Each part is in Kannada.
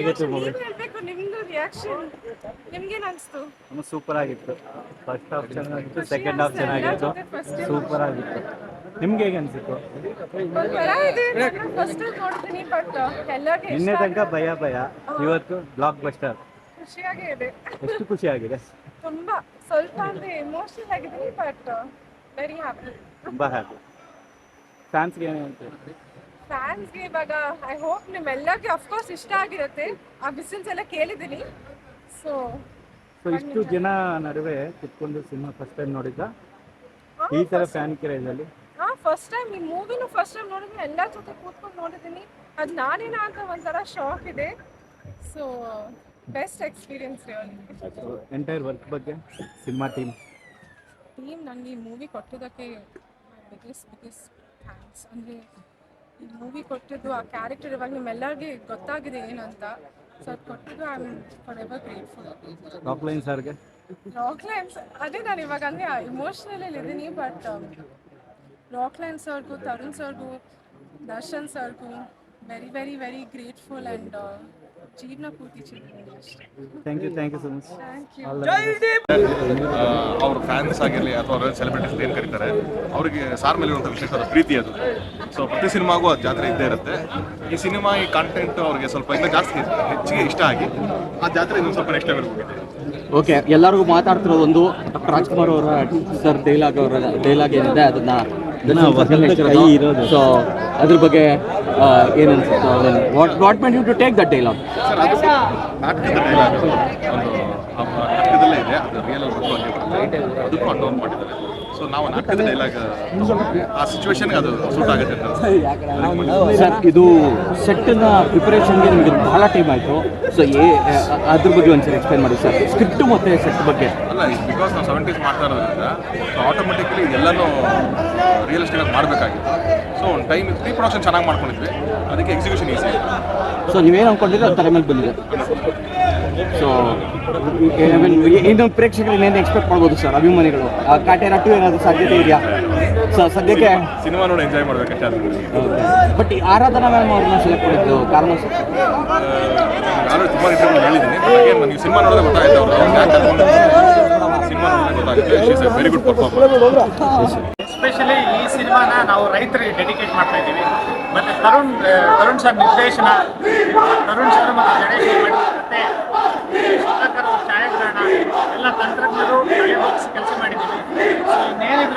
ಹೇಗಿತ್ತು ಮೂವಿ ಹೇಳ್ಬೇಕು ನಿಮ್ದು ರಿಯಾಕ್ಷನ್ ನಿಮ್ಗೇನ್ ಅನ್ಸ್ತು ಸೂಪರ್ ಆಗಿತ್ತು. ಫಸ್ಟ್ ಹಾಫ್ ಚೆನ್ನಾಗಿತ್ತು ಸೆಕೆಂಡ್ ಹಾಫ್ ಚೆನ್ನಾಗಿತ್ತು. ಸೂಪರ್ ಆಗಿತ್ತು. ನಿಮ್ಗೆ ಹೇಗೆ ಅನ್ಸಿತ್ತು? ಒಂಥರ ಇದೆ ಫಸ್ಟ್ ನೋಡಿದ್ದೀನಿ ಬಟ್ ಎಲ್ಲರಿಗೆ ನಿನ್ನೆ ತನಕ ಭಯ ಭಯ. ಇವತ್ತು ಬ್ಲಾಕ್ ಬಸ್ಟರ್ ಖುಷಿಯಾಗೇ ಇದೆ. ಎಷ್ಟು ಖುಷಿ ಆಗಿದೆ? ತುಂಬಾ. ಸ್ವಲ್ಪ ಅಂದ್ರೆ ಎಮೋಷನಲ್ ಆಗಿದ್ದೀನಿ ಬಟ್ ವೆರಿ ಹ್ಯಾಪಿ ತುಂಬಾ ಹ್ಯಾಪಿ ಫ್ಯಾನ್ಸ್ಗೆ ಏನು ಹೇಳ್ತೀವಿ ಫ್ಯಾನ್ಸ್ಗೆ ಇವಾಗ ಐ ಹೋಪ್ ನಿಮ್ಮೆಲ್ಲರಿಗೆ ಅಫ್ಕೋರ್ಸ್ ಇಷ್ಟ ಆಗಿರುತ್ತೆ. ಆ ಬಿಸಿಲ್ಸ್ ಎಲ್ಲ ಕೇಳಿದ್ದೀನಿ. ಸೊ ಸೊ ಇಷ್ಟು ಜನ ನಡುವೆ ಕುತ್ಕೊಂಡು ಸಿನಿಮಾ ಫಸ್ಟ್ ಟೈಮ್ ನೋಡಿದ್ದ ಈ ತರ ಫ್ಯಾನ್ ಕ್ರೇಜಲ್ಲಿ ಹಾ ಫಸ್ಟ್ ಟೈಮ್ ಈ ಮೂವಿನೂ ಫಸ್ಟ್ ಟೈಮ್ ನೋಡಿದ್ರೆ ಎಲ್ಲ ಜೊತೆ ಕೂತ್ಕೊಂಡು ನೋಡಿದ್ದೀನಿ. ಅದು ನಾನೇನ ಅಂತ ಒಂಥರ ಶಾಕ್ ಇದೆ. So best experience entire work ಬಗ್ಗೆ ಸಿನಿಮಾ ಟೀಮ್ ಟೀಮ್ ನನಗೆ ಈ ಮೂವಿ ಕೊಟ್ಟಿದ್ದಕ್ಕೆ ಬಿಗ್ಗೆಸ್ಟ್ ಬಿಗ್ಗೆಸ್ಟ್ ಥ್ಯಾಂಕ್ಸ್ ಅಂದರೆ ಈ ಮೂವಿ ಕೊಟ್ಟಿದ್ದು ಆ ಕ್ಯಾರೆಕ್ಟರ್ ಇವಾಗ ನಿಮ್ಮೆಲ್ಲರಿಗೆ ಗೊತ್ತಾಗಿದೆ ಏನಂತ ಸೊ ಅದು ಕೊಟ್ಟಿದ್ದು I am for ever grateful Rockline ಸರ್ಗೆ ರಾಕ್ ಲೈನ್ಸ್ ಅದೇ ನಾನು ಇವಾಗ ಅಂದರೆ ಇಮೋಷ್ನಲಲ್ಲಿ ಇದ್ದೀನಿ ಬಟ್ ರಾಕ್ ಲೈನ್ ಸರ್ಗೂ ತರುಣ್ ಸರ್ಗೂ Darshan ಸರ್ಗೂ very very very grateful and ಜೀವನ ಪೂರ್ತಿ ಚಿಂತೆ ಅಷ್ಟೇ. Thank you thank you so much thank you all ಅವ್ರ ಫ್ಯಾನ್ಸ್ ಆಗಿರಲಿ ಅಥವಾ ಅವರ ಸೆಲೆಬ್ರಿಟೀಸ್ ಏನು ಕರೀತಾರೆ ಅವರಿಗೆ ಸಾರ್ ಮೇಲೆ ಇರುವಂಥ ವಿಶೇಷವಾದ ಪ್ರೀತಿ ಅದು. ಸೊ ಪ್ರತಿ ಸಿನಿಮಾಗೂ ಅದು ಜಾತ್ರೆ ಇದ್ದೇ ಇರುತ್ತೆ. ಈ ಸಿನಿಮಾ ಈ ಕಾಂಟೆಂಟ್ ಅವ್ರಿಗೆ ಸ್ವಲ್ಪ ಇನ್ನೂ ಜಾಸ್ತಿ ಹೆಚ್ಚಿಗೆ ಇಷ್ಟ ಆಗಿ ಆ ಜಾತ್ರೆ ಇನ್ನೊಂದು ಸ್ವಲ್ಪ ನೆಕ್ಸ್ಟ್ ಲೆವೆಲ್ ಹೋಗಿದೆ ಓಕೆ ಎಲ್ಲರಿಗೂ ಮಾತಾಡ್ತಿರೋದು ಒಂದು ಡಾಕ್ಟರ್ ರಾಜ್ಕುಮಾರ್ ಅವರ ಸರ್ ಡೈಲಾಗ್ ಅವರ ಡೈಲಾಗ್ ಏನಿದೆ ಅದನ್ನ ಕೈ ಇರೋದು. ಸೊ ಅದ್ರ ಬಗ್ಗೆ ಏನು ಅನ್ಸುತ್ತೆ? What what meant you to take that dialogue ಅದು ರಿಯಲ್ ನಾಟಕದಲ್ಲೇ ಇದೆ ಅದು ರಿಯಲ್ ಆಗಿ ಅದಕ್ಕೂ ಅನ್ಲೋನ್ ಮಾಡಿದ್ದಾರೆ ಸೊ ನಾವು ನಾಟಕದ ಡೈಲಾಗ್ ಆ ಸಿಚುವೇಶನ್ಗೆ ಅದು ಸೂಟ್ ಆಗುತ್ತೆ ಅಂತ. ಸರ್ ಇದು ಸೆಟ್ನ ಪ್ರಿಪರೇಷನ್ಗೆ ನಿಮಗೆ ಬಹಳ ಟೈಮ್ ಆಯಿತು. ಸೊ ಏ ಅದ್ರ ಬಗ್ಗೆ ಒಂದ್ಸರಿ ಎಕ್ಸ್ಪ್ಲೈನ್ ಮಾಡಿ ಸರ್ ಸ್ಕ್ರಿಪ್ಟ್ ಮತ್ತೆ ಸೆಟ್ ಬಗ್ಗೆ. ಅಲ್ಲ ಬಿಕಾಸ್ ನಾವು ಸೆವೆಂಟೀಸ್ ಮಾಡ್ತಾ ಇರೋದ್ರಿಂದ ಸೊ ಆಟೋಮೆಟಿಕ್ಲಿ ಎಲ್ಲನೂ ರಿಯಲಿಸ್ಟಿಕ್ ಆಗಿ ಮಾಡಬೇಕಾಗಿತ್ತು. ಸೊ ಒಂದು ಟೈಮ್ ಪ್ರೀ ಪ್ರೊಡಕ್ಷನ್ ಚೆನ್ನಾಗಿ ಮಾಡ್ಕೊಂಡಿದ್ವಿ. ಅದಕ್ಕೆ ಎಕ್ಸಿಕ್ಯೂಷನ್ ಈಸಿ ಸೊ ನೀವೇನು ಅಂದ್ಕೊಂಡಿದ್ರೆ ಅದು ತಲೆ ಮೇಲೆ ಬಂದಿದೆ. ಸೊ ಇನ್ನು ಪ್ರೇಕ್ಷಕರು ಇನ್ನೇನು ಎಕ್ಸ್ಪೆಕ್ಟ್ ಮಾಡ್ಬೋದು ಸರ್ ಅಭಿಮಾನಿಗಳು. ಆ ಕಾಟೇರ ಟು ಏನಾದರೂ ಸಾಧ್ಯತೆ ಇದೆಯಾ? ಸೊ ಸದ್ಯಕ್ಕೆ ಸಿನಿಮಾ ನೋಡಿ ಎಂಜಾಯ್ ಮಾಡಬೇಕು ಬಟ್ ಈ ಆರಾಧನಾ ಮ್ಯಾಮ್ ಅವ್ರನ್ನ ಸೆಲೆಕ್ಟ್ ಮಾಡಿದ್ದು ಕಾರಣ ಸರ್ ನಾನು ತುಂಬ ಇಂಟರ್ವ್ಯೂ ಹೇಳಿದ್ದೀನಿ. ನನಗೆ ಸಿನಿಮಾ ನೋಡಿದ್ರೆ ಗೊತ್ತಾಗುತ್ತೆ ಅವರು ಸಿನಿಮಾ ನೋಡಿದ್ರೆ ಗೊತ್ತಾಗುತ್ತೆ ವೆರಿ ಗುಡ್ ಪರ್ಫಾರ್ಮರ್ ಎಸ್ಪೆಷಲಿ ಈ ಸಿನಿಮಾನ ನಾವು ರೈತರಿಗೆ ಡೆಡಿಕೇಟ್ ಮಾಡ್ತಾ ಇದ್ದೀವಿ. ಮತ್ತೆ ತರುಣ್ ತರುಣ್ ಸರ್ ನಿರ್ದೇಶನ ತರುಣ್ ಸರ್ ಮತ್ತು ಗಣೇಶ್ ಮಾಡಿ ಮತ್ತೆ ಸುಧಾಕರ್ ಅವ್ರ ಛಾಯಾಗ್ರಹಣ ಎಲ್ಲ ತಂತ್ರಜ್ಞರು ಕೆಲಸ ಮಾಡಿದ್ದೀವಿ ಸೊ ಇನ್ನೇನಿದ್ರು ನಮ್ಮ ಜನ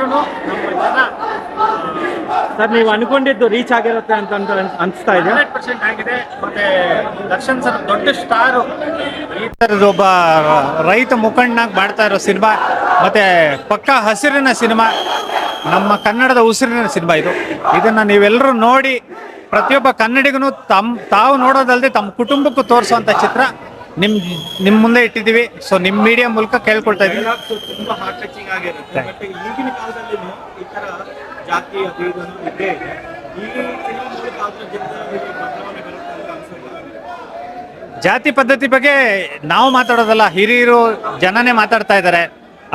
ಸರ್, ನೀವು ಅನ್ಕೊಂಡಿದ್ದು ರೀಚ್ ಆಗಿರುತ್ತೆ ಅಂತ ಅನ್ಸ್ತಾ ಇದೆ. ಮತ್ತೆ ದರ್ಶನ್ ಸರ್ ದೊಡ್ಡ ಸ್ಟಾರು. ಈ ಥರದ ಒಬ್ಬ ರೈತ ಮುಖಂಡನಾಗಿ ಮಾಡ್ತಾ ಇರೋ ಸಿನಿಮಾ, ಮತ್ತೆ ಪಕ್ಕ ಹಸಿರಿನ ಸಿನಿಮಾ, ನಮ್ಮ ಕನ್ನಡದ ಉಸಿರಿನ ಸಿನಿಮಾ ಇದು. ಇದನ್ನ ನೀವೆಲ್ಲರೂ ನೋಡಿ, ಪ್ರತಿಯೊಬ್ಬ ಕನ್ನಡಿಗನು ತಮ್ ತಾವು ನೋಡೋದಲ್ಲದೆ ತಮ್ಮ ಕುಟುಂಬಕ್ಕೂ ತೋರಿಸುವಂಥ ಚಿತ್ರ. ನಿಮ್ ನಿಮ್ಮ ಮುಂದೆ ಇಟ್ಟಿದ್ದೀವಿ. ಸೊ ನಿಮ್ಮ ಮೀಡಿಯಾ ಮೂಲಕ ಕೇಳ್ಕೊಳ್ತಾ ಇದ್ದೀವಿ ತುಂಬಾ ಹಾರ್ಟ್ ಟಚಿಂಗ್ ಆಗಿರುತ್ತೆ. ಮತ್ತೆ ಈಗಿನ ಕಾಲದಲ್ಲಿ ಈ ತರ ಜಾತಿ ಅದು ಇದು ಇದ್ದೇ ಇದೆ. ಈ ಸಿನಿಮಾ ಮೂಲಕ ಆದ್ರೆ ಜನರಲ್ಲಿ ಬದಲಾವಣೆ ಬರುತ್ತೆ ಅಂತ ಅನ್ಸುತ್ತೆ ಜಾತಿ ಪದ್ಧತಿ ಬಗ್ಗೆ ನಾವು ಮಾತಾಡೋದಲ್ಲ ಹಿರಿಯರು ಜನನೇ ಮಾತಾಡ್ತಾ ಇದ್ದಾರೆ.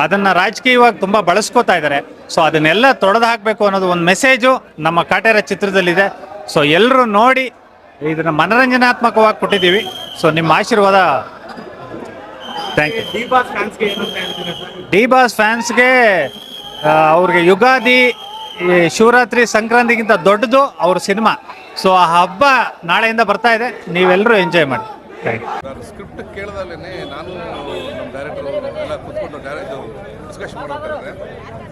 ಅದನ್ನ ರಾಜಕೀಯವಾಗಿ ತುಂಬಾ ಬಳಸ್ಕೋತಾ ಇದ್ದಾರೆ. ಸೊ ಅದನ್ನೆಲ್ಲ ತೊಡೆದು ಹಾಕಬೇಕು ಅನ್ನೋದು ಒಂದು ಮೆಸೇಜು ನಮ್ಮ ಕಾಟೇರ ಚಿತ್ರದಲ್ಲಿದೆ. ಸೊ ಎಲ್ಲರೂ ನೋಡಿ ಇದನ್ನ ಮನರಂಜನಾತ್ಮಕವಾಗಿ ಕೊಟ್ಟಿದ್ದೀವಿ. ಸೊ ನಿಮ್ಮ ಆಶೀರ್ವಾದ. ಥ್ಯಾಂಕ್ ಯು ಡಿ ಬಾಸ್ ಫ್ಯಾನ್ಸ್ಗೆ ಏನು ಅಂತ ಹೇಳ್ತೀರಾ ಡಿ ಬಾಸ್ ಫ್ಯಾನ್ಸ್ಗೆ ಅವ್ರಿಗೆ ಯುಗಾದಿ ಈ ಶಿವರಾತ್ರಿ ಸಂಕ್ರಾಂತಿಗಿಂತ ದೊಡ್ಡದು ಅವ್ರ ಸಿನಿಮಾ. ಸೊ ಆ ಹಬ್ಬ ನಾಳೆಯಿಂದ ಬರ್ತಾ ಇದೆ. ನೀವೆಲ್ಲರೂ ಎಂಜಾಯ್ ಮಾಡಿ. ಥ್ಯಾಂಕ್ ಯು ಸ್ಕ್ರಿಪ್ಟ್ ಕೇಳಿದಲ್ಲೇ ನಾನು ನಮ್ಮ ಡೈರೆಕ್ಟರ್ ಎಲ್ಲ ಕೂತ್ಕೊಂಡು ಡೈರೆಕ್ಟ್ ಡಿಸ್ಕಷನ್ ಮಾಡಬೇಕಾದ್ರೆ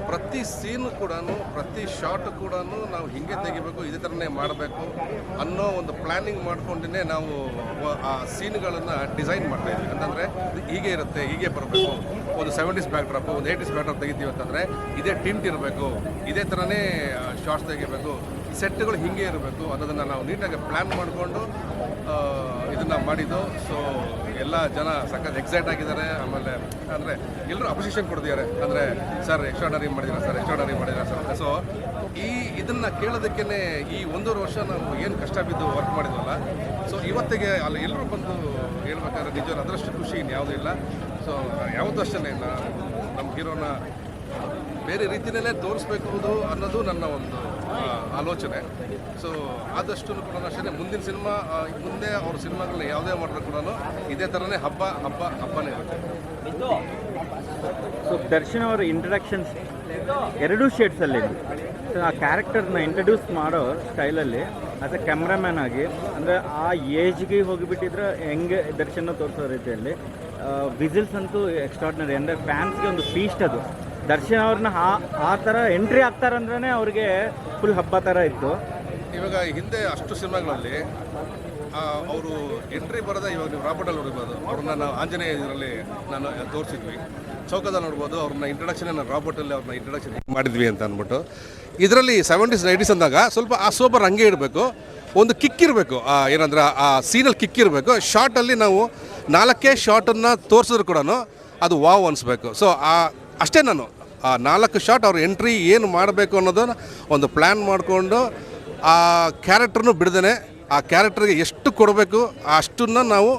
ಪ್ರತಿ ಸೀನ್ ಕೂಡ ಪ್ರತಿ ಶಾಟ್ ಕೂಡ ನಾವು ಹಿಂಗೆ ತೆಗಿಬೇಕು, ಇದೇ ಥರನೇ ಮಾಡಬೇಕು ಅನ್ನೋ ಒಂದು ಪ್ಲ್ಯಾನಿಂಗ್ ಮಾಡ್ಕೊಂಡೇ ನಾವು, ಆ ಸೀನ್ಗಳನ್ನು ಡಿಸೈನ್ ಮಾಡ್ತಾ ಇದ್ವಿ. ಅಂತಂದರೆ ಹೀಗೆ ಇರುತ್ತೆ, ಹೀಗೆ ಬರಬೇಕು. ಒಂದು ಸೆವೆಂಟೀಸ್ ಬ್ಯಾಕ್ ಡ್ರಾಪ್ ಒಂದು ಏಯ್ಟೀಸ್ ಬ್ಯಾಕ್ ಡ್ರಾಪ್ ತೆಗಿತೀವಿ ಅಂತಂದರೆ ಇದೇ ಟಿಂಟ್ ಇರಬೇಕು, ಇದೇ ಥರನೇ ಶಾರ್ಟ್ಸ್ ತೆಗಿಬೇಕು ಸೆಟ್ಗಳು ಹಿಂಗೆ ಇರಬೇಕು ಅನ್ನೋದನ್ನು ನಾವು ನೀಟಾಗಿ ಪ್ಲ್ಯಾನ್ ಮಾಡಿಕೊಂಡು ಇದನ್ನು ಮಾಡಿದ್ದು. ಸೊ ಎಲ್ಲ ಜನ ಸಖತ್ ಎಕ್ಸೈಟ್ ಆಗಿದ್ದಾರೆ. ಆಮೇಲೆ, ಅಂದರೆ ಎಲ್ಲರೂ ಅಪೋಸಿಷನ್ ಕೊಡ್ತಿದ್ದಾರೆ. ಅಂದರೆ, ಸರ್ ಎಕ್ಸ್ಟ್ರಾಡರಿ ಮಾಡಿದ್ದೀರಾ? ಸರ್ ಎಕ್ಸ್ಟ್ರಾಡರಿ ಮಾಡಿದ್ದೀರಾ? ಸರ್? ಸೊ ಈ ಇದನ್ನು ಕೇಳೋದಕ್ಕೇ ಈ ಒಂದೂವರೆ ವರ್ಷ ನಾವು ಏನು ಕಷ್ಟ ಬಿದ್ದು ವರ್ಕ್ ಮಾಡಿದ್ವಲ್ಲ ಸೊ ಇವತ್ತಿಗೆ ಅಲ್ಲಿ ಎಲ್ಲರೂ ಬಂದು ಹೇಳ್ಬೇಕಾದ್ರೆ ನಿಜವಾದ ಅದರಷ್ಟು ಖುಷಿ ಇನ್ಯಾವುದೂ ಇಲ್ಲ. ಸೊ ಯಾವತ್ತೂ ಅಷ್ಟೇ ನಮ್ಮ ಹೀರೋನ ಬೇರೆ ರೀತಿಯಲ್ಲೇ ತೋರಿಸ್ಬೇಕು ಅನ್ನೋದು ನನ್ನ ಒಂದು ಆಲೋಚನೆ. ಸೊ ಆದಷ್ಟು ಕೂಡ ಅಷ್ಟೇ ಮುಂದಿನ ಸಿನಿಮಾ ಮುಂದೆ ಅವ್ರ ಸಿನಿಮಾಗಳನ್ನ ಯಾವುದೇ ಮಾಡಿದ್ರು ಕೂಡ ಇದೇ ಥರನೇ ಹಬ್ಬ ಹಬ್ಬ, ಹಬ್ಬನೇ ಇರುತ್ತೆ. ಸೊ ದರ್ಶನ್ ಅವರ ಇಂಟ್ರಡಕ್ಷನ್ಸ್ ಎರಡೂ ಶೇಡ್ಸಲ್ಲಿ ಸೊ ಆ ಕ್ಯಾರೆಕ್ಟರ್ನ ಇಂಟ್ರಡ್ಯೂಸ್ ಮಾಡೋ ಸ್ಟೈಲಲ್ಲಿ ಆಸ್ ಎ ಕ್ಯಾಮ್ರಾಮ್ಯಾನ್ ಆಗಿ, ಅಂದರೆ ಆ ಏಜ್ಗೆ ಹೋಗಿಬಿಟ್ಟಿದ್ರೆ ಹೆಂಗೆ ದರ್ಶನ ತೋರಿಸೋ ರೀತಿಯಲ್ಲಿ ವಿಸಿಲ್ಸ್ ಅಂತೂ ಎಕ್ಸ್ಟ್ರಾಡ್ನರಿ ಅಂದರೆ ಫ್ಯಾನ್ಸ್ಗೆ ಒಂದು ಫೀಸ್ಟ್ ಅದು. ದರ್ಶನ್ ಅವ್ರನ್ನ ಆ ಆ ಥರ ಎಂಟ್ರಿ ಆಗ್ತಾರಂದ್ರೆ ಅವ್ರಿಗೆ ಫುಲ್ ಹಬ್ಬ ಥರ ಇತ್ತು. ಇವಾಗ ಹಿಂದೆ ಅಷ್ಟು ಸಿನಿಮಾಗಳಲ್ಲಿ ಅವರು ಎಂಟ್ರಿ ಬರೋದೇ ಇವಾಗ ನೀವು ರಾಬರ್ಟಲ್ಲಿ ನೋಡ್ಬೋದು, ಅವ್ರನ್ನ ನಾವು ಆಂಜನೇಯ ಇದರಲ್ಲಿ ನಾನು ತೋರಿಸಿದ್ವಿ. ಚೌಕದಲ್ಲಿ ನೋಡ್ಬೋದು, ಅವ್ರನ್ನ ಇಂಟ್ರಡಕ್ಷನ್ ನಾನು ರಾಬರ್ಟಲ್ಲಿ ಅವ್ರನ್ನ ಇಂಟ್ರಡಕ್ಷನ್ ಮಾಡಿದ್ವಿ ಅಂತ ಅಂದ್ಬಿಟ್ಟು. ಇದರಲ್ಲಿ ಸೆವೆಂಟೀಸ್ ನೈಂಟೀಸ್ ಅಂದಾಗ ಸ್ವಲ್ಪ ಆ ಸೋಬರ್ ಹಂಗೆ ಇಡಬೇಕು ಒಂದು ಕಿಕ್ ಇರಬೇಕು ಏನಂದ್ರೆ ಆ ಸೀನಲ್ಲಿ ಕಿಕ್ ಇರಬೇಕು ಶಾರ್ಟಲ್ಲಿ ನಾವು ನಾಲ್ಕೇ ಶಾರ್ಟನ್ನು ತೋರಿಸಿದ್ರು ಕೂಡ ಅದು ವಾವ್ ಅನಿಸ್ಬೇಕು. ಸೊ ಆ, ಅಷ್ಟೇ ನಾನು, ಆ ನಾಲ್ಕು ಶಾರ್ಟ್ ಅವ್ರ ಎಂಟ್ರಿ ಏನು ಮಾಡಬೇಕು ಅನ್ನೋದನ್ನು ಒಂದು ಪ್ಲ್ಯಾನ್ ಮಾಡಿಕೊಂಡು ಆ ಕ್ಯಾರೆಕ್ಟ್ರನ್ನು ಬಿಡ್ದೇ ಆ ಕ್ಯಾರೆಕ್ಟರ್ಗೆ ಎಷ್ಟು ಕೊಡಬೇಕು ಅಷ್ಟನ್ನು ನಾವು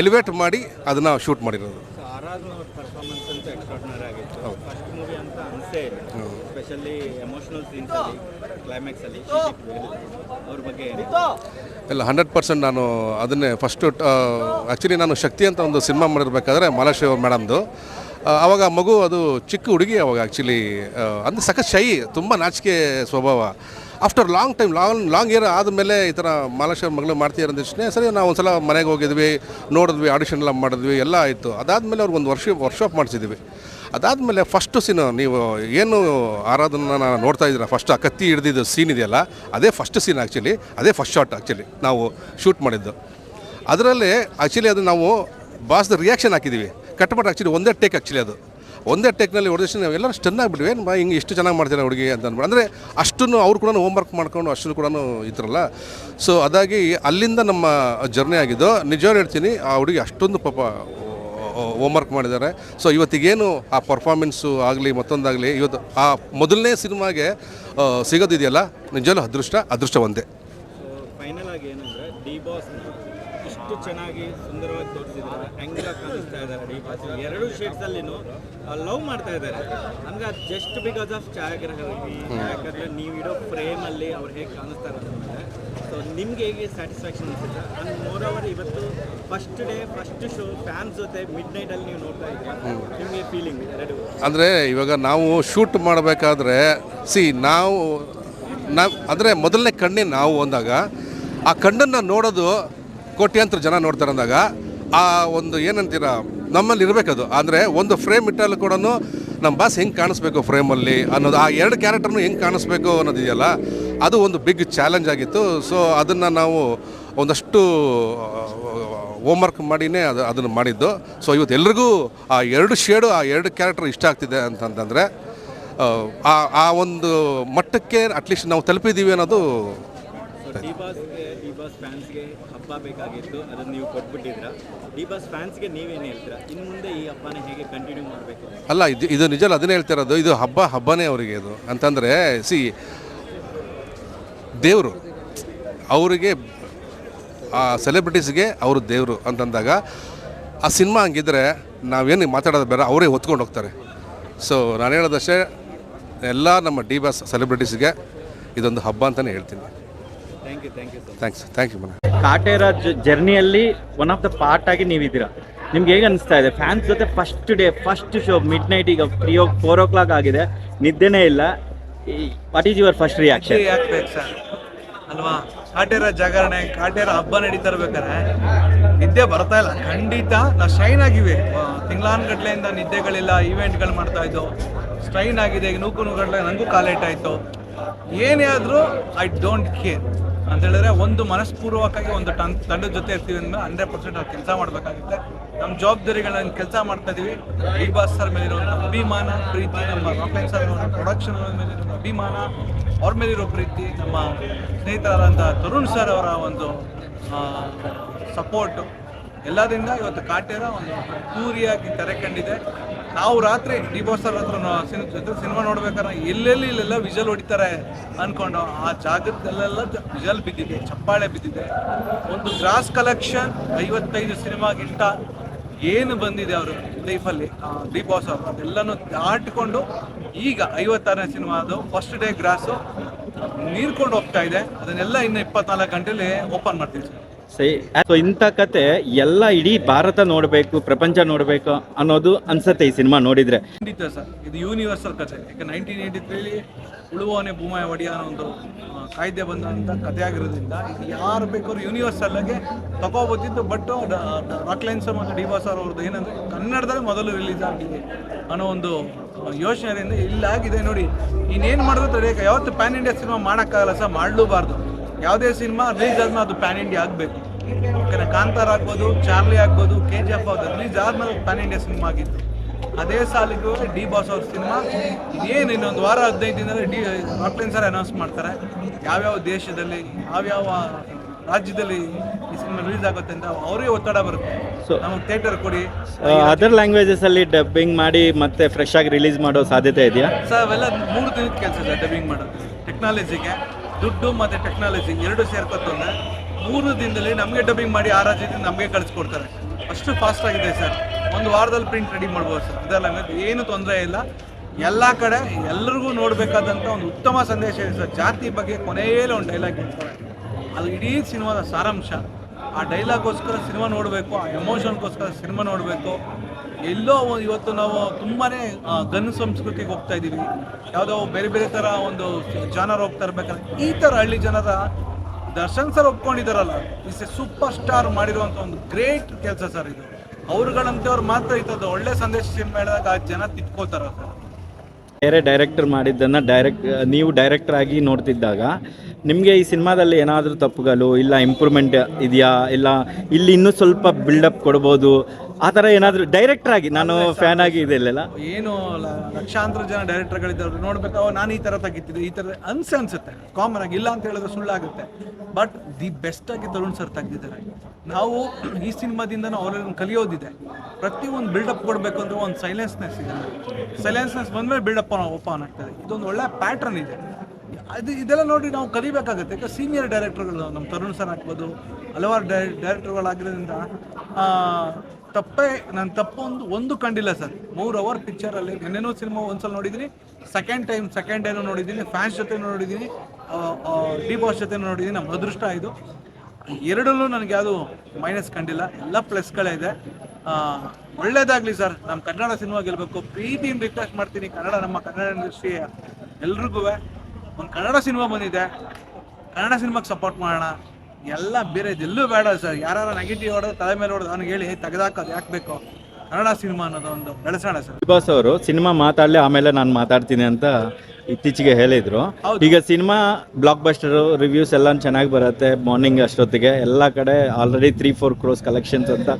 ಎಲಿವೇಟ್ ಮಾಡಿ ಅದನ್ನು ಶೂಟ್ ಮಾಡಿರೋದು. ಎಲ್ಲ ಅವ್ರ ಪರ್ಫಾರ್ಮೆನ್ಸ್ ಅಂತ ಎಕ್ಸ್ಟ್ರಾರ್ಡಿನರಿ ಆಗಿತ್ತು. ಫಸ್ಟ್ ಮೂವಿ ಅಂತ ಅನಿಸೇ ಇಲ್ಲ. ಸ್ಪೆಷಲಿ ಎಮೋಷನಲ್ ಸೀನ್ಸ್ ಅಲ್ಲಿ ಕ್ಲೈಮ್ಯಾಕ್ಸ್ ಅಲ್ಲಿ ಅವ್ರ ಬಗ್ಗೆ ಇಲ್ಲ ಹಂಡ್ರೆಡ್ ಪರ್ಸೆಂಟ್ ನಾನು ಅದನ್ನೇ ಫಸ್ಟು ಆ್ಯಕ್ಚುಲಿ ನಾನು ಶಕ್ತಿ ಅಂತ ಒಂದು ಸಿನಿಮಾ ಮಾಡಿರ್ಬೇಕಾದ್ರೆ ಮಾಲಾಶ್ರೀ ಅವ್ರ ಮೇಡಮ್ದು ಆವಾಗ ಮಗು ಅದು ಚಿಕ್ಕ ಹುಡುಗಿ ಅವಾಗ ಆ್ಯಕ್ಚುಲಿ ಅಂದರೆ ಸಖತ್ ಶೈ ತುಂಬ ನಾಚಿಕೆ ಸ್ವಭಾವ. After long time long long year ಆದಮೇಲೆ ಈ ಥರ ಮಾಲಾಶ್ರೀ ಮಗಳು ಮಾಡ್ತೀರ ಅಂದಿಷ್ಟೇ ಸರಿ, ನಾವು ಒಂದ್ಸಲ ಮನೆಗೆ ಹೋಗಿದ್ವಿ, ನೋಡಿದ್ವಿ ಆಡಿಷನ್ ಎಲ್ಲ ಮಾಡಿದ್ವಿ, ಎಲ್ಲ ಆಯಿತು. ಅದಾದಮೇಲೆ ಅವ್ರಿಗೆ ಒಂದು ವರ್ಷ ವರ್ಕ್ಶಾಪ್ ಮಾಡಿಸಿದ್ವಿ. ಅದಾದಮೇಲೆ ಫಸ್ಟು ಸೀನು ನೀವು ಏನು ಆರಾಧನ ನಾನು ನೋಡ್ತಾ ಇದ್ದೀರಾ? ಫಸ್ಟ್ ಆ ಕತ್ತಿ ಹಿಡಿದಿದ್ದು ಸೀನ್ ಇದೆಯಲ್ಲ, ಅದೇ ಫಸ್ಟ್ ಸೀನ್ ಆ್ಯಕ್ಚುಲಿ ಅದೇ ಫಸ್ಟ್ ಶಾಟ್ ಆ್ಯಕ್ಚುಲಿ ನಾವು ಶೂಟ್ ಮಾಡಿದ್ದು. ಅದರಲ್ಲಿ ಆ್ಯಕ್ಚುಲಿ ಅದು ನಾವು ಬಾಸ್ದ ರಿಯಾಕ್ಷನ್ ಹಾಕಿದ್ದೀವಿ ಕಟ್ಬಿಟ್ಟು ಆ್ಯಕ್ಚುಲಿ ಒಂದೇ ಟೇಕ್ ಆ್ಯಕ್ಚುಲಿ ಅದು. ಒಂದೇ ಟೆಕ್ನಲ್ಲಿ ಹೊಡೆದಷ್ಟು ನಾವು ಎಲ್ಲರೂ ಸ್ಟನ್ ಆಗಿಬಿಟ್ವಿ. ಏನು ಹಿಂಗೆ ಇಷ್ಟು ಚೆನ್ನಾಗಿ ಮಾಡ್ತಾರೆ ಹುಡುಗಿ ಅಂತ ಅಂದ್ಬಿಟ್ಟು. ಅಂದರೆ ಅಷ್ಟನ್ನು ಅವ್ರು ಕೂಡ ಹೋಮ್ವರ್ಕ್ ಮಾಡ್ಕೊಂಡು ಅಷ್ಟು ಕೂಡ ಇದ್ರಲ್ಲ. ಸೊ ಅದಾಗಿ ಅಲ್ಲಿಂದ ನಮ್ಮ ಜರ್ನಿ ಆಗಿದ್ದು ನಿಜವಾಗ್ಲೂ ಹೇಳ್ತೀನಿ, ಆ ಹುಡುಗಿ ಅಷ್ಟೊಂದು ಪಾಪ ಹೋಮ್ವರ್ಕ್ ಮಾಡಿದ್ದಾರೆ ಸೊ ಇವತ್ತಿಗೇನು ಆ ಪರ್ಫಾರ್ಮೆನ್ಸು ಆಗಲಿ, ಮತ್ತೊಂದಾಗಲಿ, ಇವತ್ತು ಆ ಮೊದಲನೇ ಸಿನಿಮಾಗೆ ಸಿಗೋದಿದೆಯಲ್ಲ? ನಿಜವೂ ಅದೃಷ್ಟ ಅದೃಷ್ಟ ಒಂದೇ. ಫೈನಲ್ ಆಗಿ ಏನಂದರೆ ಡಿ ಬಾಸ್ ಇಷ್ಟು ಚೆನ್ನಾಗಿ ಸುಂದರವಾಗಿ ತೋರಿಸಿದ್ದಾರೆ. ಹೆಂಗ ಕಾಣಿಸ್ತಾ ಇದ್ದಾರೆ ಡಿ ಬಾಸ್ ಎರಡು ಶೇಡ್ಸಲ್ಲಿನೂ ಲವ್ ಮಾಡ್ತಾ ಇದ್ದಾರೆ. ಅಂದರೆ ಅದು ಜಸ್ಟ್ ಬಿಕಾಸ್ ಆಫ್ ಛಾಯಾಗ್ರಹಿ ಯಾಕಂದ್ರೆ ಇಡೋ ಫ್ರೇಮ್ ಅಲ್ಲಿ ಅವ್ರು ಹೇಗೆ ಕಾಣಿಸ್ತಾ ಇರತ್ತೆ ಸೊ ನಿಮ್ಗೆ ಹೇಗೆ ಸ್ಯಾಟಿಸ್ಫ್ಯಾಕ್ಷನ್ ಅನಿಸುತ್ತೆ? ಅಂಡ್ ಮೋರ್ ಓವರ್ ಇವತ್ತು first day first show fans ಜೊತೆ ಮಿಡ್ ನೈಟ್ ಅಲ್ಲಿ ನೀವು ನೋಡ್ತಾ ಇದ್ದೀರಾ? ನಿಮಗೆ ಫೀಲಿಂಗ್ ಎರಡು. ಅಂದರೆ ಇವಾಗ ನಾವು ಶೂಟ್ ಮಾಡಬೇಕಾದ್ರೆ ಸಿ ನಾವು ನಾವು, ಅಂದರೆ ಮೊದಲನೇ ಕಣ್ಣೇ ನಾವು ಅಂದಾಗ, ಆ ಕಣ್ಣನ್ನು ನೋಡೋದು ಕೋಟ್ಯಾಂತರ ಜನ ನೋಡ್ತಾರೆ ಅಂದಾಗ ಆ ಒಂದು ಏನಂತೀರ, ನಮ್ಮಲ್ಲಿ ಇರಬೇಕದು. ಅಂದರೆ ಒಂದು ಫ್ರೇಮ್ ಇಟ್ಟಲ್ಲಿ ಕೂಡ ನಮ್ಮ ಬಾಸ್ ಹೆಂಗೆ ಕಾಣಿಸ್ಬೇಕು ಫ್ರೇಮಲ್ಲಿ ಅನ್ನೋದು, ಆ ಎರಡು ಕ್ಯಾರೆಕ್ಟರ್ನು ಹೆಂಗೆ ಕಾಣಿಸ್ಬೇಕು ಅನ್ನೋದಿದೆಯಲ್ಲ ಅದು ಒಂದು ಬಿಗ್ ಚಾಲೆಂಜ್ ಆಗಿತ್ತು. ಸೊ ಅದನ್ನು ನಾವು ಒಂದಷ್ಟು ಹೋಮ್ವರ್ಕ್ ಮಾಡಿನೇ ಅದು, ಅದನ್ನು ಮಾಡಿದ್ದು. ಸೊ ಇವತ್ತು ಎಲ್ರಿಗೂ ಆ ಎರಡು ಶೇಡು ಆ ಎರಡು ಕ್ಯಾರೆಕ್ಟರ್ ಇಷ್ಟ ಆಗ್ತಿದೆ ಅಂತಂತಂದರೆ, ಆ ಆ ಒಂದು ಮಟ್ಟಕ್ಕೆ ಅಟ್ಲೀಸ್ಟ್ ನಾವು ತಲುಪಿದ್ದೀವಿ ಅನ್ನೋದು ಡಿ ಬಾಸ್ಗೆ ಡಿ ಬಾಸ್ ಫ್ಯಾನ್ಸ್ಗೆ ಹಬ್ಬ ಬೇಕಾಗಿತ್ತು ಅದನ್ನು ನೀವು ಕೊಟ್ಬಿಟ್ಟಿದ್ರ. ಡಿ ಬಾಸ್ ಫ್ಯಾನ್ಸ್ಗೆ ನೀವೇನು ಹೇಳ್ತೀರಾ? ಇನ್ನು ಮುಂದೆ ಈ ಹಬ್ಬನ ಹೇಗೆ ಕಂಟಿನ್ಯೂ ಮಾಡಬೇಕು? ಅಲ್ಲ ಇದು ಇದು ನಿಜ ಅದನ್ನೇ ಹೇಳ್ತಿರೋದು ಇದು ಹಬ್ಬ ಹಬ್ಬನೇ ಅವರಿಗೆ ಇದು. ಅಂತಂದರೆ ಸಿ ದೇವರು ಅವರಿಗೆ ಆ ಸೆಲೆಬ್ರಿಟೀಸ್ಗೆ ಅವರು ದೇವರು ಅಂತಂದಾಗ ಆ ಸಿನಿಮಾ ಹಂಗಿದ್ರೆ ನಾವೇನು ಮಾತಾಡೋದು ಬೇರೆ ಅವರೇ ಹೊತ್ಕೊಂಡು ಹೋಗ್ತಾರೆ. ಸೊ ನಾನು ಹೇಳೋದಷ್ಟೇ ಎಲ್ಲ ನಮ್ಮ ಡಿ ಬಾಸ್ ಸೆಲೆಬ್ರಿಟೀಸ್ಗೆ ಇದೊಂದು ಹಬ್ಬ ಅಂತಲೇ ಹೇಳ್ತೀನಿ. ಥ್ಯಾಂಕ್ಸ್ ಥ್ಯಾಂಕ್ ಯು ಮನ ಕಾಟೇರ ಜರ್ನಿಯಲ್ಲಿ ಒನ್ ಆಫ್ ದ ಪಾರ್ಟ್ ಆಗಿ ನೀವಿದ್ದೀರಾ? ನಿಮ್ಗೆ ಹೇಗೆ ಅನಿಸ್ತಾ ಇದೆ? ಫ್ಯಾನ್ಸ್ ಜೊತೆ first day first show midnight ಈಗ ತ್ರೀ ಓ ಫೋರ್ ಓ ಕ್ಲಾಕ್ ಆಗಿದೆ. ನಿದ್ದೆನೇ ಇಲ್ಲ. What is your first reaction ಆಗ್ಬೇಕು ಸರ್? ಅಲ್ವಾ? ಕಾಟೇರ ಜಾಗರಣೆ ಕಾಟೇರ ಹಬ್ಬ ನಡೀತಾ ಇರ್ಬೇಕಾರೆ. ನಿದ್ದೆ ಬರ್ತಾ ಇಲ್ಲ. ಖಂಡಿತ ನಾವು ಶೈನ್ ಆಗಿವೆ. ತಿಂಗಳಾನ್ಗಟ್ಲೆಯಿಂದ ನಿದ್ದೆಗಳಿಲ್ಲ ಈವೆಂಟ್ಗಳು ಮಾಡ್ತಾ ಇದ್ದೋ. ಸ್ಟ್ರೈನ್ ಆಗಿದೆ. ಈಗ ನೂಕು ನೂಗಟ್ಲೆ ನನಗೂ ಕಾಲೇಟ್ ಆಯಿತು. ಏನೇ ಆದರೂ ಐ ಡೋಂಟ್ ಕೇರ್ ಅಂತ ಹೇಳಿದ್ರೆ ಒಂದು ಮನಸ್ಪೂರ್ವಕವಾಗಿ ಒಂದು ಟನ್ ತಂಡದ ಜೊತೆ ಇರ್ತೀವಿ ಅಂದ್ರೆ ಹಂಡ್ರೆಡ್ ಪರ್ಸೆಂಟ್ ನಾವು ಕೆಲಸ ಮಾಡಬೇಕಾಗುತ್ತೆ. ನಮ್ಮ ಜವಾಬ್ದಾರಿಗಳನ್ನ ಕೆಲಸ ಮಾಡ್ತಾ ಇದೀವಿ. ಬಿಗ್ ಬಾಸ್ ಸರ್ ಮೇಲೆ ಅಭಿಮಾನ, ಪ್ರೀತಿ, ನಮ್ಮ ರಾಕ್ಲೈನ್ ಸರ್ ಪ್ರೊಡಕ್ಷನ್ ಮೇಲೆ ಅಭಿಮಾನ, ಅವ್ರ ಮೇಲಿರೋ ಪ್ರೀತಿ, ನಮ್ಮ ಸ್ನೇಹಿತರಾದಂಥ ತರುಣ್ ಸರ್ ಅವರ ಒಂದು ಸಪೋರ್ಟು ಎಲ್ಲದಿಂದ ಇವತ್ತು ಕಾಟೇರ ಒಂದು ಪೂರಿಯಾಗಿ ತೆರೆ ಕಂಡಿದೆ ನಾವು ರಾತ್ರಿ ಡಿ ಬಾಸ್ ಸರ್ ಹತ್ರ ಜೊತೆ ಸಿನಿಮಾ ನೋಡ್ಬೇಕಾದ್ರೆ ಎಲ್ಲೆಲ್ಲಿ ಇಲ್ಲೆಲ್ಲ ವಿಜಲ್ ಹೊಡಿತಾರೆ ಅನ್ಕೊಂಡು ಆ ಜಾಗದಲ್ಲೆಲ್ಲ ವಿಜಲ್ ಬಿದ್ದಿದೆ, ಚಪ್ಪಾಳೆ ಬಿದ್ದಿದೆ. ಒಂದು ಗ್ರಾಸ್ ಕಲೆಕ್ಷನ್ ಐವತ್ತೈದು ಸಿನಿಮಾಗಿಂತ ಏನು ಬಂದಿದೆ ಅವರು ಲೈಫಲ್ಲಿ ಡಿ ಬಾಸ್ ಅವರು ಅದೆಲ್ಲನೂ ದಾಟಿಕೊಂಡು ಈಗ ಐವತ್ತಾರನೇ ಸಿನಿಮಾ ಅದು ಫಸ್ಟ್ ಡೇ ಗ್ರಾಸು, ನೀರ್ಕೊಂಡು ಹೋಗ್ತಾ ಇದೆ. ಅದನ್ನೆಲ್ಲ ಇನ್ನು ಇಪ್ಪತ್ನಾಲ್ಕು ಗಂಟೆಲಿ ಓಪನ್ ಮಾಡ್ತೀವಿ ಸರ್. ಸೈ, ಸೊ ಇಂಥ ಕತೆ ಎಲ್ಲ ಇಡೀ ಭಾರತ ನೋಡಬೇಕು, ಪ್ರಪಂಚ ನೋಡಬೇಕು ಅನ್ನೋದು ಅನ್ಸತ್ತೆ ಈ ಸಿನಿಮಾ ನೋಡಿದ್ರೆ. ಖಂಡಿತ ಸರ್, ಇದು ಯೂನಿವರ್ಸಲ್ ಕಥೆ ಯಾಕೆ ನೈನ್ಟೀನ್ ಏಯ್ಟಿ ತ್ರೀಲಿ ಉಳುವವನೇ ಭೂಮಾಯ ಒಡೆಯ ಒಂದು ಕಾಯ್ದೆ ಬಂದಂಥ ಕತೆ ಆಗಿರೋದ್ರಿಂದ ಇದು ಯಾರು ಬೇಕಾದ್ರೂ ಯೂನಿವರ್ಸಲ್ ಆಗಿ ತಗೋಬೋದಿತ್ತು ಬಟ್ ರಾಕ್ಲೈನ್ಸ್ ಮತ್ತು ಡಿ ಬಾಸ್ ಅವ್ರದ್ದು ಏನಂದ್ರೆ ಕನ್ನಡದಲ್ಲಿ ಮೊದಲು ರಿಲೀಸ್ ಆಗಿದೆ ಅನ್ನೋ ಒಂದು ಯೋಚನೆಯಿಂದ ಇಲ್ಲಾಗಿದೆ ನೋಡಿ. ಇನ್ನೇನು ಮಾಡಿದ್ರು ತಡೆಯಕ್ಕೆ, ಯಾವತ್ತು ಪ್ಯಾನ್ ಇಂಡಿಯಾ ಸಿನಿಮಾ ಮಾಡೋಕ್ಕಾಗಲ್ಲ ಸರ್, ಮಾಡಲೂಬಾರ್ದು. ಯಾವುದೇ ಸಿನಿಮಾ ರಿಲೀಸ್ ಆದ್ಮೇಲೆ ಅದು ಪ್ಯಾನ್ ಇಂಡಿಯಾ ಆಗಬೇಕು. ಯಾಕಂದರೆ ಕಾಂತಾರ ಆಗ್ಬೋದು ಚಾರ್ಲಿ ಆಗ್ಬೋದು ಕೆ ಜಿ ಎಫ್ ಆಗೋದು ರಿಲೀಸ್ ಆದ್ಮೇಲೆ ಪ್ಯಾನ್ ಇಂಡಿಯಾ ಸಿನಿಮಾ ಆಗಿತ್ತು. ಅದೇ ಸಾಲಿಗೂ ಡಿ ಬಾಸ್ ಅವ್ರ ಸಿನಿಮಾ ಏನು ಇನ್ನೊಂದು ವಾರ ಹದಿನೈದು ದಿನದಲ್ಲಿ ಡಿ ರಾಕ್ಲೈನ್ ಸರ್ ಅನೌನ್ಸ್ ಮಾಡ್ತಾರೆ. ಯಾವ್ಯಾವ ದೇಶದಲ್ಲಿ ಯಾವ್ಯಾವ ರಾಜ್ಯದಲ್ಲಿ ಈ ಸಿನಿಮಾ ರಿಲೀಸ್ ಆಗುತ್ತೆ ಅಂತ ಅವರೇ ಒತ್ತಡ ಬರುತ್ತೆ. ನಮಗೆ ಥಿಯೇಟರ್ ಕೊಡಿ. ಅದರ್ ಲ್ಯಾಂಗ್ವೇಜಸ್ ಅಲ್ಲಿ ಡಬ್ಬಿಂಗ್ ಮಾಡಿ ಮತ್ತೆ ಫ್ರೆಶ್ ಆಗಿ ರಿಲೀಸ್ ಮಾಡೋ ಸಾಧ್ಯತೆ ಇದೆಯಾ? ಸರ್ ಅವೆಲ್ಲ ಮೂರು ದಿನದ ಕೆಲಸ ಸರ್ ಡಬ್ಬಿಂಗ್ ಮಾಡೋದು. ಟೆಕ್ನಾಲಜಿಗೆ ದುಡ್ಡು ಮತ್ತು ಟೆಕ್ನಾಲಜಿ ಎರಡು ಸೇರ್ಕೊತಂದ್ರೆ ಮೂರು ದಿನದಲ್ಲಿ ನಮಗೆ ಡಬ್ಬಿಂಗ್ ಮಾಡಿ ಆ ರಾಜ್ಯದಿಂದ ನಮಗೆ ಕಳಿಸ್ಕೊಡ್ತಾರೆ. ಅಷ್ಟು ಫಾಸ್ಟ್ ಆಗಿದೆ ಸರ್. ಒಂದು ವಾರದಲ್ಲಿ ಪ್ರಿಂಟ್ ರೆಡಿ ಮಾಡ್ಬೋದು ಸರ್. ಇದೆಲ್ಲ ಏನು ತೊಂದರೆ ಇಲ್ಲ. ಎಲ್ಲ ಕಡೆ ಎಲ್ಲರಿಗೂ ನೋಡಬೇಕಾದಂಥ ಒಂದು ಉತ್ತಮ ಸಂದೇಶ ಇದೆ ಸರ್. ಜಾತಿ ಬಗ್ಗೆ ಕೊನೆಯಲ್ಲಿ ಒಂದು ಡೈಲಾಗ್ ಇರ್ತಾರೆ ಅದು ಇಡೀ ಸಿನಿಮಾದ ಸಾರಾಂಶ. ಆ ಡೈಲಾಗೋಸ್ಕರ ಸಿನಿಮಾ ನೋಡಬೇಕು, ಆ ಎಮೋಷನ್ಗೋಸ್ಕರ ಸಿನಿಮಾ ನೋಡಬೇಕು ಎಲ್ಲೋ ಇವತ್ತು ನಾವು ತುಂಬಾನೇ ಆ, ಗನ್ ಸಂಸ್ಕೃತಿಗೆ ಹೋಗ್ತಾ ಇದ್ದೀವಿ ಯಾವುದೋ ಬೇರೆ ಬೇರೆ ಥರ ಒಂದು ಜನರು ಹೋಗ್ತಾ ಇರ್ಬೇಕಾದ್ರೆ ಈ ಥರ ಹಳ್ಳಿ ಜನರ ದರ್ಶನ್ ಸರ್ ಒಪ್ಕೊಂಡಿದ್ದಾರಲ್ಲ ಇಸ್ ಎ ಸೂಪರ್ ಸ್ಟಾರ್ ಮಾಡಿರುವಂಥ ಒಂದು ಗ್ರೇಟ್ ಕೆಲಸ ಸರ್ ಇದು. ಅವ್ರುಗಳಂತವ್ರು ಮಾತ್ರ ಇತ್ತದ ಒಳ್ಳೆ ಸಂದೇಶ ಹೇಳಿದಾಗ ಆ ಜನ ತಿಳ್ಕೊತಾರ ಸರ್. ಬೇರೆ ಡೈರೆಕ್ಟರ್ ಮಾಡಿದ್ದನ್ನು ಡೈರೆಕ್ಟ್ ನೀವು ಡೈರೆಕ್ಟರ್ ಆಗಿ ನೋಡ್ತಿದ್ದಾಗ ನಿಮಗೆ ಈ ಸಿನಿಮಾದಲ್ಲಿ ಏನಾದರೂ ತಪ್ಪುಗಳು ಇಲ್ಲ ಇಂಪ್ರೂವ್ಮೆಂಟ್ ಇದೆಯಾ ಇಲ್ಲ ಇಲ್ಲಿ ಇನ್ನೂ ಸ್ವಲ್ಪ ಬಿಲ್ಡಪ್ ಕೊಡ್ಬೋದು ಆ ಥರ ಏನಾದರೂ ಡೈರೆಕ್ಟರ್ ಆಗಿ ನಾನು ಫ್ಯಾನ್ ಆಗಿ ಇದೆಲ್ಲ ಏನು ಲ- ಲಕ್ಷಾಂತರ ಜನ ಡೈರೆಕ್ಟರ್ಗಳಿದ್ದಾರೆ ನೋಡ್ಬೇಕು ನಾನು ಈ ತರ ತೆಗಿತಿದ್ದೆ ಈ ತರ ಅನ್ಸೆ ಅನ್ಸುತ್ತೆ. ಕಾಮನ್ ಆಗಿ ಇಲ್ಲ ಅಂತ ಹೇಳಿದ್ರೆ ಸುಳ್ಳಾಗುತ್ತೆ. ಬಟ್ ದಿ ಬೆಸ್ಟ್ ಆಗಿ ತರುಣ್ ಸರ್ ತೆಗ್ದಿದ್ದಾರೆ. ನಾವು ಈ ಸಿನಿಮಾದಿಂದ ಅವ್ರನ್ನ ಕಲಿಯೋದಿದೆ. ಪ್ರತಿಯೊಂದು ಬಿಲ್ಡಪ್ ಕೊಡಬೇಕು ಅಂದ್ರೆ ಒಂದು ಸೈಲೆನ್ಸ್ನೆಸ್ ಇದೆ. ಸೈಲೆನ್ಸ್ನೆಸ್ ಬಂದ್ಮೇಲೆ ಬಿಲ್ಡಪ್ ಓಪನ್ ಆಗ್ತದೆ. ಇದೊಂದು ಒಳ್ಳೆ ಪ್ಯಾಟ್ರನ್ ಇದೆ. ಅದು ಇದೆಲ್ಲ ನೋಡಿ ನಾವು ಕಲಿಬೇಕಾಗುತ್ತೆ. ಯಾಕಂದ್ರೆ ಸೀನಿಯರ್ ಡೈರೆಕ್ಟರ್ಗಳು ನಮ್ಮ ತರುಣ್ ಸರ್ ಆಗ್ಬೋದು ಹಲವಾರು ಡೈ ಡೈರೆಕ್ಟರ್ಗಳಾಗಿರೋದ್ರಿಂದ ತಪ್ಪೇ, ನಾನು ತಪ್ಪು ಒಂದು ಒಂದು ಕಂಡಿಲ್ಲ ಸರ್. ಮೂರು ಅವರ್ ಪಿಕ್ಚರಲ್ಲಿ ನೆನ್ನೆನೋ ಸಿನಿಮಾ ಒಂದ್ಸಲ ನೋಡಿದ್ದೀನಿ ಸೆಕೆಂಡ್ ಟೈಮ್ ಸೆಕೆಂಡ್ ಡೇನು ನೋಡಿದ್ದೀನಿ ಫ್ಯಾನ್ಸ್ ಜೊತೆ ನೋಡಿದ್ದೀನಿ ಡಿ ಬಾಸ್ ಜೊತೆ ನೋಡಿದ್ದೀನಿ ನಮ್ಮ ಅದೃಷ್ಟ ಇದು. ಎರಡಲ್ಲೂ ನನಗೆ ಯಾವುದು ಮೈನಸ್ ಕಂಡಿಲ್ಲ. ಎಲ್ಲ ಪ್ಲಸ್ಗಳೇ ಇದೆ. ಒಳ್ಳೇದಾಗ್ಲಿ ಸರ್. ನಮ್ಮ ಕನ್ನಡ ಸಿನಿಮಾ ಗೆಲ್ಲಬೇಕು ಪ್ರೀತಿಯಿಂದ ರಿಕ್ವೆಸ್ಟ್ ಮಾಡ್ತೀನಿ. ಕನ್ನಡ, ನಮ್ಮ ಕನ್ನಡ ಇಂಡಸ್ಟ್ರಿ ಎಲ್ರಿಗೂ. ಒಂದು ಕನ್ನಡ ಸಿನಿಮಾ ಬಂದಿದೆ. ಕನ್ನಡ ಸಿನಿಮಾಗೆ ಸಪೋರ್ಟ್ ಮಾಡೋಣ. ಎಲ್ಲ ಬೇರೆ ಎಲ್ಲೂ ಬೇಡ ಸರ್. ಯಾರು ನೆಗೆಟಿವ್ ಹೊಡೆದು ತಲೆ ಮೇಲೆ ಹೊಡೆದು ಅವ್ನಿಗೆ ಹೇಳಿ ತೆಗೆದಾಕೋದು ಯಾಕೆ ಬೇಕು? ಕನ್ನಡ ಸಿನಿಮಾ ಅನ್ನೋದು ಒಂದು ಬೆಳೆಸೋಣ ಸರ್. ಬಾಸ್ ಅವರು ಸಿನಿಮಾ ಮಾತಾಡಲಿ ಆಮೇಲೆ ನಾನು ಮಾತಾಡ್ತೀನಿ ಅಂತ ಇತ್ತೀಚೆಗೆ ಹೇಳಿದ್ರು. ಈಗ ಸಿನಿಮಾ ಬ್ಲಾಕ್ ಬಸ್ಟರ್ ರಿವ್ಯೂಸ್ ಎಲ್ಲ ಚೆನ್ನಾಗಿ ಬರುತ್ತೆ. ಮಾರ್ನಿಂಗ್ ಅಷ್ಟೊತ್ತಿಗೆ ಎಲ್ಲ ಕಡೆ already three four crores collections ಅಂತ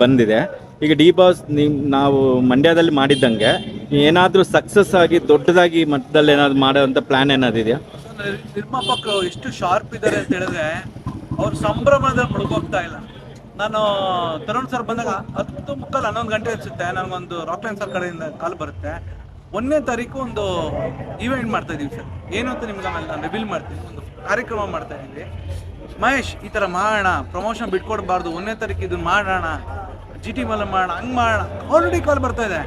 ಬಂದಿದೆ. ಈಗ ಡಿ ಬಾಸ್ ನಿಮ್ ನಾವು ಮಂಡ್ಯದಲ್ಲಿ ಮಾಡಿದ್ದಂಗೆ ಏನಾದರೂ ಸಕ್ಸಸ್ ಆಗಿ ದೊಡ್ಡದಾಗಿ ಮಟ್ಟದಲ್ಲಿ ಏನಾದ್ರು ಅಂತ ಪ್ಲಾನ್ ಏನಾದಿದೆಯಾ ನಿರ್- ನಿರ್ಮಾಪಕರು ಎಷ್ಟು ಶಾರ್ಪ್ ಇದ್ದಾರೆ ಅಂತ ಹೇಳಿದ್ರೆ ಅವ್ರ ಸಂಭ್ರಮದಲ್ಲಿ ಮುಳುಗೋಗ್ತಾ ಇಲ್ಲ. ನಾನು ತರುಣ್ ಸರ್ ಬಂದಾಗ ಹತ್ತು ಮುಕ್ಕಲ್ ಹನ್ನೊಂದು ಗಂಟೆ ಅನಿಸುತ್ತೆ ನನಗೊಂದು ರಾಕ್ಲೈನ್ ಸರ್ ಕಡೆಯಿಂದ ಕಾಲ್ ಬರುತ್ತೆ. ಒಂದನೇ ತಾರೀಕು ಒಂದು ಇವೆಂಟ್ ಮಾಡ್ತಾ ಇದ್ದೀವಿ ಸರ್ ಏನು ಅಂತ ನಿಮ್ಗೆ ಆಮೇಲೆ ನಾನು ರಿವೀಲ್ ಮಾಡ್ತೀನಿ. ಒಂದು ಕಾರ್ಯಕ್ರಮ ಮಾಡ್ತಾ ಇದ್ದೀವಿ ಮಹೇಶ್, ಈ ಥರ ಮಾಡೋಣ ಪ್ರಮೋಷನ್ ಬಿಟ್ಕೊಡ್ಬಾರ್ದು, ಒಂದನೇ ತಾರೀಕು ಇದನ್ನ ಮಾಡೋಣ ಜಿ ಟಿ ಮೇಲೆ ಮಾಡೋಣ, ಹಂಗೆ ಮಾಡೋಣ. ಆಲ್ರೆಡಿ ಕಾಲ್ ಬರ್ತಾ ಇದೆ.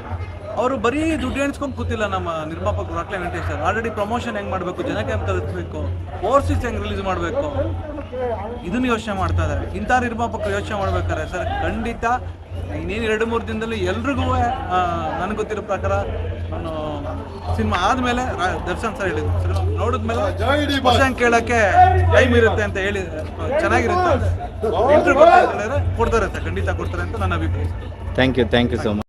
ಅವರು ಬರೀ ದುಡ್ಡು ಎಣಿಸ್ಕೊಂಡು ಕೂತಿಲ್ಲ ನಮ್ಮ ನಿರ್ಮಾಪಕರು, Rockline Venkatesh sir. Already promotion ಹೆಂಗ್ ಮಾಡಬೇಕು? ಜನಕ್ಕೆ ಹೆಂಗೆ ತಲುಪಿಸ್ಬೇಕು? ಓವರ್ಸೀಸ್ ಹೆಂಗೆ ರಿಲೀಸ್ ಮಾಡಬೇಕು? ಇದನ್ನ ಯೋಚನೆ ಮಾಡ್ತಾ ಇದ್ದಾರೆ ಇಂಥ ನಿರ್ಮಾಪಕರು ಯೋಚನೆ ಮಾಡ್ಬೇಕಾದ್ರೆ ಸರ್, ಖಂಡಿತ ಇನ್ನೇನು ಎರಡು ಮೂರು ದಿನದಲ್ಲಿ ಎಲ್ರಿಗೂ ನನಗೆ ಗೊತ್ತಿರೋ ಪ್ರಕಾರ, ನಾನು ಸಿನಿಮಾ ಆದಮೇಲೆ ದರ್ಶನ್ ಸರ್ ಹೇಳಿದ್ರು. ಸರ್, ನೋಡಿದ್ಮೇಲೆ ದರ್ಶನ್ ಕೇಳಕ್ಕೆ ಟೈಮ್ ಇರುತ್ತೆ ಅಂತ ಹೇಳಿ ಚೆನ್ನಾಗಿರುತ್ತೆ ಕೊಡ್ತಾರೆ ಸರ್, ಖಂಡಿತ ಕೊಡ್ತಾರೆ ಅಂತ ನನ್ನ ಅಭಿಪ್ರಾಯ. Thank you thank you so much